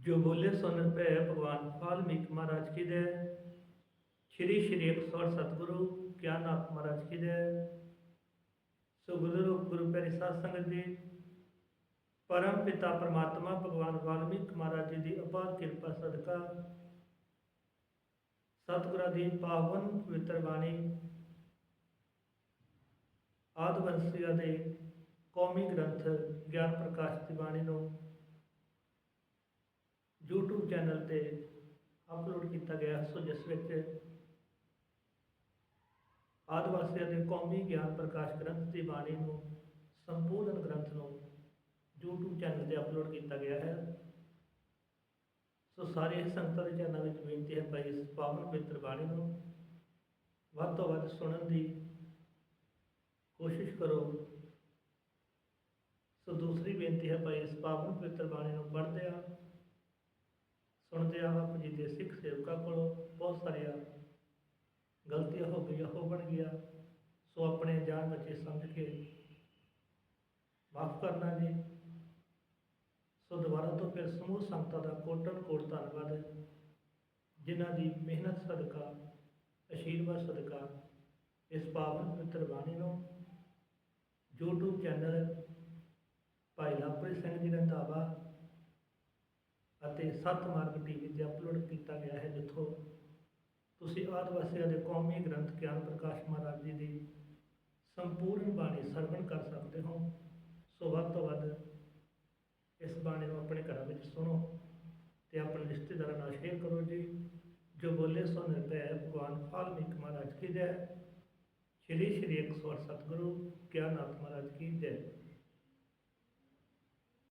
ਜੋ ਬੋਲੇ ਸੋ ਨਿਰਭੈ ਭਗਵਾਨ ਵਾਲਮੀਕ ਮਹਾਰਾਜ ਕੀ ਜੈ ਸ਼੍ਰੀ ਸ਼੍ਰੀ ਅਕਸਰ ਸਤਿਗੁਰੂ ਗਿਆਨਨਾਥ ਮਹਾਰਾਜ ਕੀ ਜੈ ਸੋ ਗੁਰੂ ਗੁਰੂ ਪਿਆਰੀ ਸਾਧ ਸੰਗਤ ਜੀ, ਪਰਮ ਪਿਤਾ ਪਰਮਾਤਮਾ ਭਗਵਾਨ ਵਾਲਮੀਕ ਮਹਾਰਾਜ ਜੀ ਦੀ ਅਪਾਰ ਕਿਰਪਾ ਸਦਕਾ ਸਤਿਗੁਰਾਂ ਦੀ ਪਾਵਨ ਪਵਿੱਤਰ ਬਾਣੀ ਆਦਿ ਵੰਸ਼ੀਆਂ ਦੇ ਕੌਮੀ ਗ੍ਰੰਥ ਗਿਆਨ ਪ੍ਰਕਾਸ਼ ਦੀ ਬਾਣੀ ਨੂੰ YouTube ਚੈਨਲ ਤੇ ਅਪਲੋਡ ਕੀਤਾ ਗਿਆ। ਸੋ ਜਿਸ ਵਿੱਚ ਆਦਿਵਾਸੀਆਂ ਦੇ ਕੌਮੀ ਗਿਆਨ ਪ੍ਰਕਾਸ਼ ਗ੍ਰੰਥ ਦੀ ਬਾਣੀ ਨੂੰ, ਸੰਪੂਰਨ ਗ੍ਰੰਥ ਨੂੰ YouTube ਚੈਨਲ ਤੇ ਅਪਲੋਡ ਕੀਤਾ ਗਿਆ ਹੈ। ਸੋ ਸਾਰੇ ਸੰਗਤਾਂ ਦੇ ਚਰਨਾਂ ਵਿੱਚ ਬੇਨਤੀ ਹੈ ਭਾਈ ਇਸ ਪਾਵਨ ਪਵਿੱਤਰ ਬਾਣੀ ਨੂੰ ਵੱਧ ਤੋਂ ਵੱਧ ਸੁਣਨ ਦੀ ਕੋਸ਼ਿਸ਼ ਕਰੋ। ਸੋ ਦੂਸਰੀ ਬੇਨਤੀ ਹੈ ਭਾਈ ਇਸ ਪਾਵਨ ਪਵਿੱਤਰ ਬਾਣੀ ਨੂੰ ਪੜ੍ਹਦੇ ਸੁਣਦੇ ਆ ਆਪ ਜੀ ਦੇ ਸਿੱਖ ਸੇਵਕਾਂ ਕੋਲੋਂ ਬਹੁਤ ਸਾਰੀਆਂ ਗਲਤੀਆਂ ਹੋ ਗਈਆਂ ਹੋ ਬਣ ਗਿਆ ਸੋ ਆਪਣੇ ਜਾਨ ਬੱਚੇ ਸਮਝ ਕੇ ਮਾਫ ਕਰਨਾ ਜੀ। ਸੋ ਦੁਬਾਰਾ ਤੋਂ ਫਿਰ ਸਮੂਹ ਸੰਗਤਾਂ ਦਾ ਕੋਟਨ ਕੋਟ ਧੰਨਵਾਦ। ਜਿਨ੍ਹਾਂ ਦੀ ਮਿਹਨਤ ਸਦਕਾ, ਅਸ਼ੀਰਵਾਦ ਸਦਕਾ ਇਸ ਪਾਵਨ ਪਵਿੱਤਰ ਬਾਣੀ ਨੂੰ YouTube ਚੈਨਲ ਭਾਈ ਲਵਪ੍ਰੀਤ ਸਿੰਘ ਜੀ ਰੰਧਾਵਾ ਅਤੇ ਸੱਤ ਮਾਰਗ ਟੀਵੀ ਤੇ ਅਪਲੋਡ ਕੀਤਾ ਗਿਆ ਹੈ, ਜਿੱਥੋਂ ਤੁਸੀਂ ਆਦਿਵਾਸੀਆਂ ਦੇ ਕੌਮੀ ਗ੍ਰੰਥ ਗਿਆਨ ਪ੍ਰਕਾਸ਼ ਮਹਾਰਾਜ ਜੀ ਦੀ ਸੰਪੂਰਨ ਬਾਣੀ ਸਰਵਣ ਕਰ ਸਕਦੇ ਹੋ। ਸੋ ਵੱਧ ਤੋਂ ਵੱਧ ਇਸ ਬਾਣੀ ਨੂੰ ਆਪਣੇ ਘਰਾਂ ਵਿੱਚ ਸੁਣੋ ਤੇ ਆਪਣੇ ਰਿਸ਼ਤੇਦਾਰਾਂ ਨਾਲ ਸ਼ੇਅਰ ਕਰੋ ਜੀ। ਜੋ ਬੋਲੇ ਸੋ ਨਿਰਭੈ ਭਗਵਾਨ ਵਾਲਮੀਕ ਮਹਾਰਾਜ ਕੀ ਜੈ। ਸ਼੍ਰੀ ਸ਼੍ਰੀ 108 ਸਤਿਗੁਰੂ ਗਿਆਨਨਾਥ ਮਹਾਰਾਜ ਕੀ ਜੈ।